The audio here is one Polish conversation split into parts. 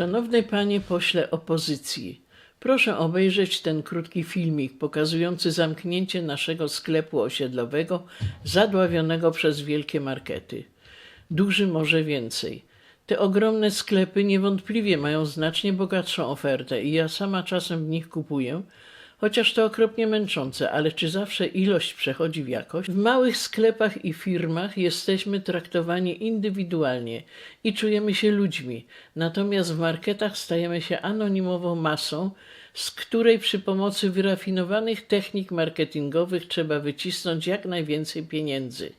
Szanowny panie pośle opozycji, proszę obejrzeć ten krótki filmik pokazujący zamknięcie naszego sklepu osiedlowego zadławionego przez wielkie markety. Duży może więcej. Te ogromne sklepy niewątpliwie mają znacznie bogatszą ofertę i ja sama czasem w nich kupuję, chociaż to okropnie męczące, ale czy zawsze ilość przechodzi w jakość? W małych sklepach i firmach jesteśmy traktowani indywidualnie i czujemy się ludźmi, natomiast w marketach stajemy się anonimową masą, z której przy pomocy wyrafinowanych technik marketingowych trzeba wycisnąć jak najwięcej pieniędzy.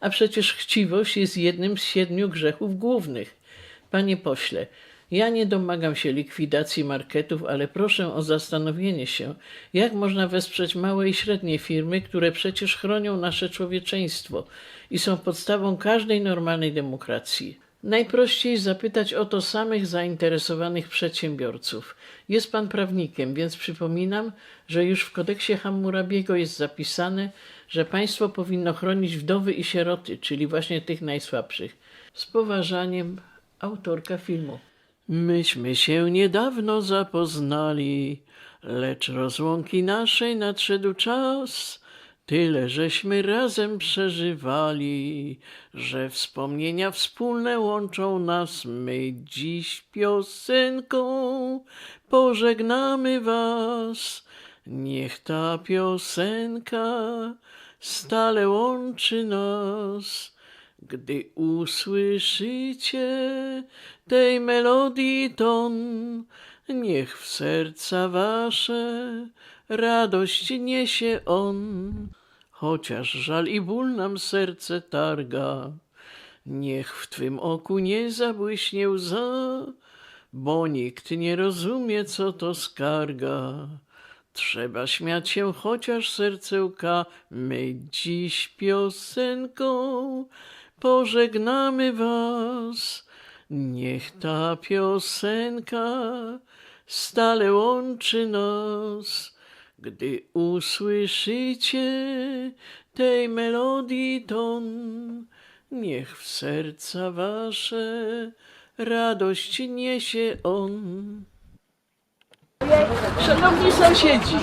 A przecież chciwość jest jednym z siedmiu grzechów głównych. Panie pośle, ja nie domagam się likwidacji marketów, ale proszę o zastanowienie się, jak można wesprzeć małe i średnie firmy, które przecież chronią nasze człowieczeństwo i są podstawą każdej normalnej demokracji. Najprościej zapytać o to samych zainteresowanych przedsiębiorców. Jest pan prawnikiem, więc przypominam, że już w kodeksie Hammurabiego jest zapisane, że państwo powinno chronić wdowy i sieroty, czyli właśnie tych najsłabszych. Z poważaniem, autorka filmu. Myśmy się niedawno zapoznali, lecz rozłąki naszej nadszedł czas. Tyle żeśmy razem przeżywali, że wspomnienia wspólne łączą nas. My dziś piosenką pożegnamy was. Niech ta piosenka stale łączy nas. Gdy usłyszycie tej melodii ton, niech w serca wasze radość niesie on. Chociaż żal i ból nam serce targa, niech w twym oku nie zabłyśnie łza, bo nikt nie rozumie, co to skarga. Trzeba śmiać się, chociaż serce łka. My dziś piosenką pożegnamy was. Niech ta piosenka stale łączy nas. Gdy usłyszycie tej melodii ton, niech w serca wasze radość niesie on. Szanowni sąsiedzi,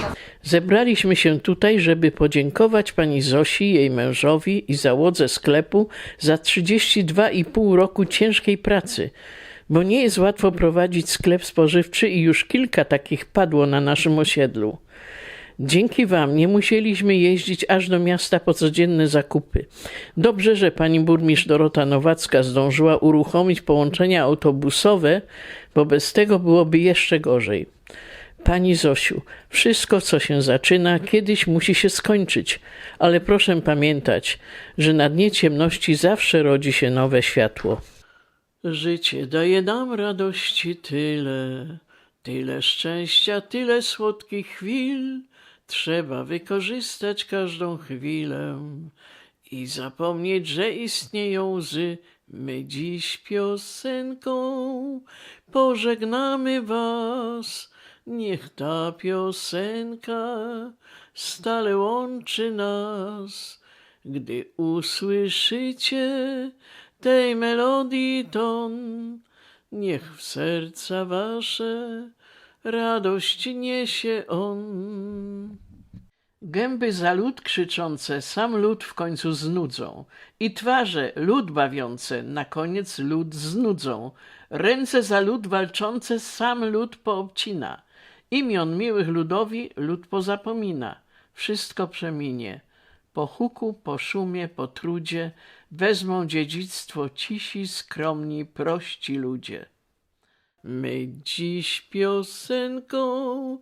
zebraliśmy się tutaj, żeby podziękować pani Zosi, jej mężowi i załodze sklepu za 32,5 roku ciężkiej pracy, bo nie jest łatwo prowadzić sklep spożywczy i już kilka takich padło na naszym osiedlu. Dzięki Wam nie musieliśmy jeździć aż do miasta po codzienne zakupy. Dobrze, że pani burmistrz Dorota Nowacka zdążyła uruchomić połączenia autobusowe, bo bez tego byłoby jeszcze gorzej. Pani Zosiu, wszystko co się zaczyna, kiedyś musi się skończyć, ale proszę pamiętać, że na dnie ciemności zawsze rodzi się nowe światło. Życie daje nam radości tyle, tyle szczęścia, tyle słodkich chwil. Trzeba wykorzystać każdą chwilę i zapomnieć, że istnieją łzy. My dziś piosenką pożegnamy was. Niech ta piosenka stale łączy nas. Gdy usłyszycie tej melodii ton, niech w serca wasze radość niesie on. Gęby za lud krzyczące, sam lud w końcu znudzą. I twarze lud bawiące, na koniec lud znudzą. Ręce za lud walczące, sam lud poobcina. Imion miłych ludowi lud pozapomina. Wszystko przeminie. Po huku, po szumie, po trudzie wezmą dziedzictwo cisi, skromni, prości ludzie. My dziś piosenką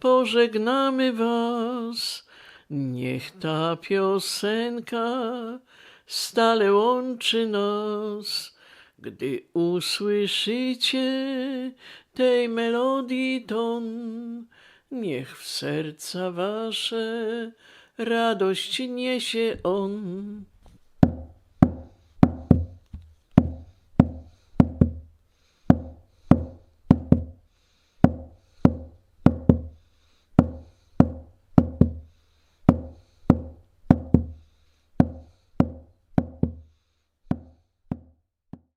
pożegnamy was. Niech ta piosenka stale łączy nas. Gdy usłyszycie tej melodii ton, niech w serca wasze radość niesie on.